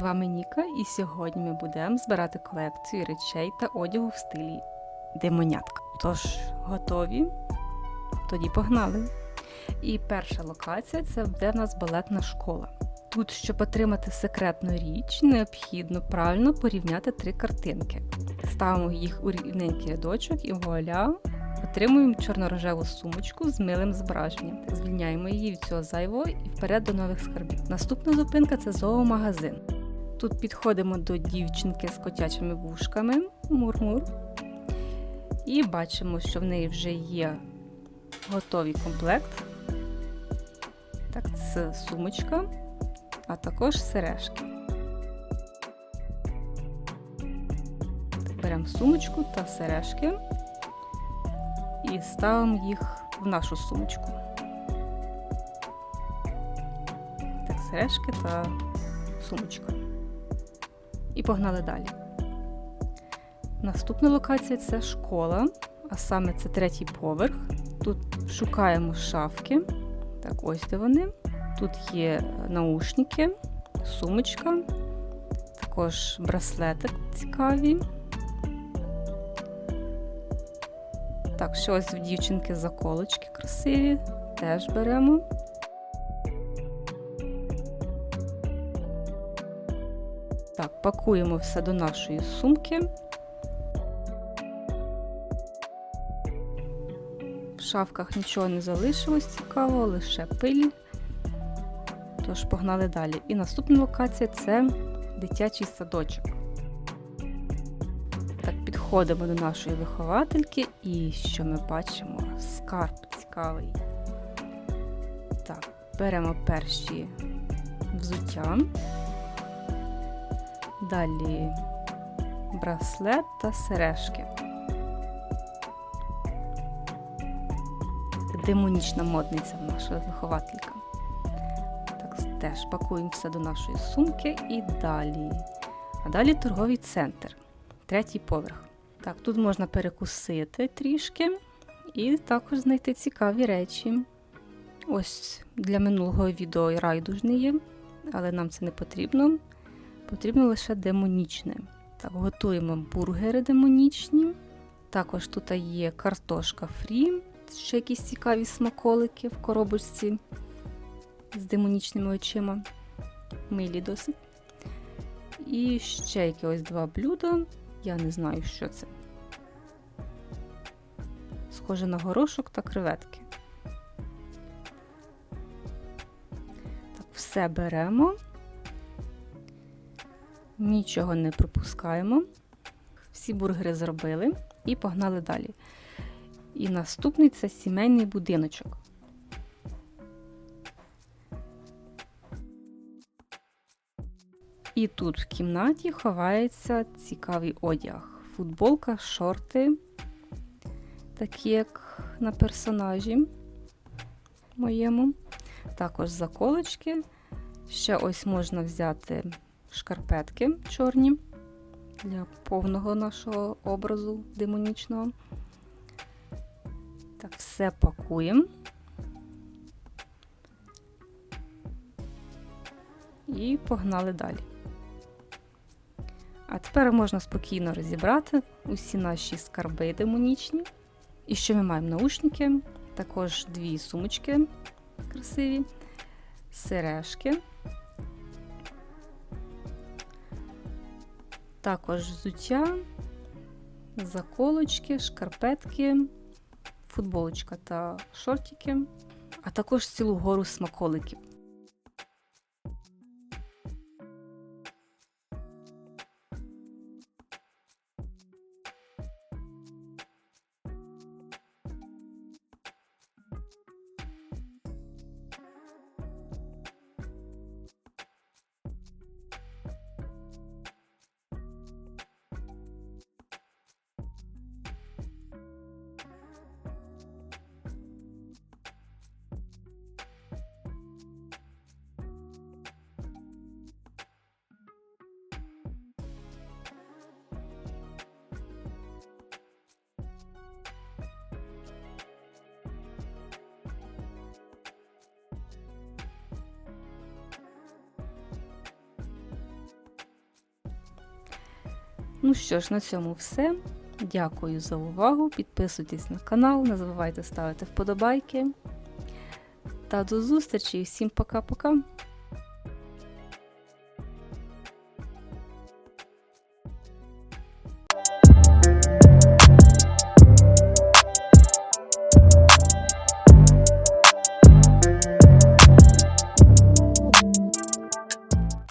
вами Ніка, і сьогодні ми будемо збирати колекцію речей та одягу в стилі демонятка. Тож, готові? Тоді погнали. І перша локація це буде в нас балетна школа. Тут, щоб отримати секретну річ, необхідно правильно порівняти три картинки. Ставимо їх у рівненький рядочок і вуаля, отримуємо чорно-рожеву сумочку з милим зображенням. Звільняємо її від цього зайвого і вперед до нових скарбів. Наступна зупинка це зоомагазин. Тут підходимо до дівчинки з котячими вушками, мурмур. І бачимо, що в неї вже є готовий комплект. Так, це сумочка, а також сережки. Беремо сумочку та сережки і ставимо їх в нашу сумочку. Так, сережки та сумочка. І погнали далі. Наступна локація це школа, а саме це третій поверх. Тут шукаємо шафки. Так, ось де вони. Тут є наушники, сумочка, також браслетик цікаві. Так, ще ось в дівчинки заколочки красиві, теж беремо. Так, пакуємо все до нашої сумки. В шафках нічого не залишилось цікавого, лише пиль. Тож погнали далі. І наступна локація це дитячий садочок. Підходимо до нашої виховательки і що ми бачимо? Скарб цікавий. Так, беремо перші взуття. Далі браслет та сережки. Демонічна модниця наша вихователька. Так, теж пакуємо все до нашої сумки і далі. А далі торговий центр, третій поверх. Так, тут можна перекусити трішки і також знайти цікаві речі. Ось для минулого відео райдужний є, але нам це не потрібно. Потрібно лише демонічне. Так, готуємо бургери демонічні. Також тут є картошка фрі, ще якісь цікаві смаколики в коробочці з демонічними очима. Милі досить. І ще якісь два блюда. Я не знаю, що це. Схоже на горошок та креветки. Так, все беремо. Нічого не пропускаємо. Всі бургери зробили і погнали далі. І наступний це сімейний будиночок. І тут в кімнаті ховається цікавий одяг. Футболка, шорти, такі як на персонажі моєму. Також заколочки. Ще ось можна взяти шкарпетки чорні для повного нашого образу демонічного. Так, все пакуємо. І погнали далі. А тепер можна спокійно розібрати усі наші скарби демонічні. І що ми маємо? Наушники, також дві сумочки красиві, сережки. Також взуття, заколочки, шкарпетки, футболочка та шортики, а також цілу гору смаколиків. Ну що ж, на цьому все. Дякую за увагу. Підписуйтесь на канал, не забувайте ставити вподобайки. Та до зустрічі. Всім пока-пока.